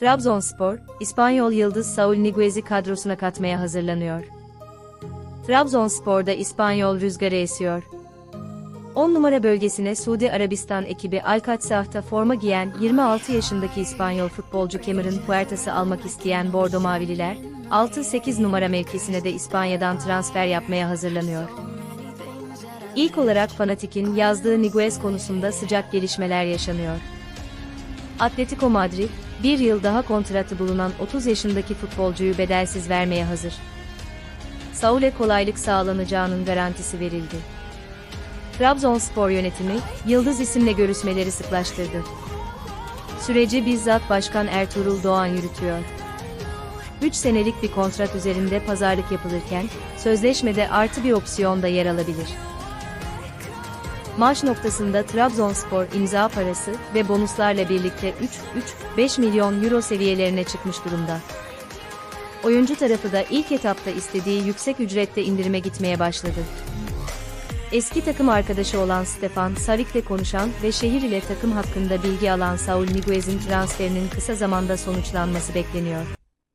Trabzonspor, İspanyol yıldız Saul Niguez'i kadrosuna katmaya hazırlanıyor. Trabzonspor'da İspanyol rüzgarı esiyor. 10 numara bölgesine Suudi Arabistan ekibi Al-Katsah'ta forma giyen 26 yaşındaki İspanyol futbolcu Cameron Puertas'ı almak isteyen Bordo Mavililer, 6-8 numara mevkisine de İspanya'dan transfer yapmaya hazırlanıyor. İlk olarak Fanatik'in yazdığı Niguez konusunda sıcak gelişmeler yaşanıyor. Atletico Madrid, bir yıl daha kontratı bulunan 30 yaşındaki futbolcuyu bedelsiz vermeye hazır. Saul'e kolaylık sağlanacağının garantisi verildi. Trabzonspor yönetimi, Yıldız isimle görüşmeleri sıklaştırdı. Süreci bizzat Başkan Ertuğrul Doğan yürütüyor. 3 senelik bir kontrat üzerinde pazarlık yapılırken, sözleşmede artı bir opsiyon da yer alabilir. Maaş noktasında Trabzonspor imza parası ve bonuslarla birlikte 3-3-5 milyon euro seviyelerine çıkmış durumda. Oyuncu tarafı da ilk etapta istediği yüksek ücrette indirime gitmeye başladı. Eski takım arkadaşı olan Stefan Sarik'le konuşan ve şehir ile takım hakkında bilgi alan Saul Niguez'in transferinin kısa zamanda sonuçlanması bekleniyor.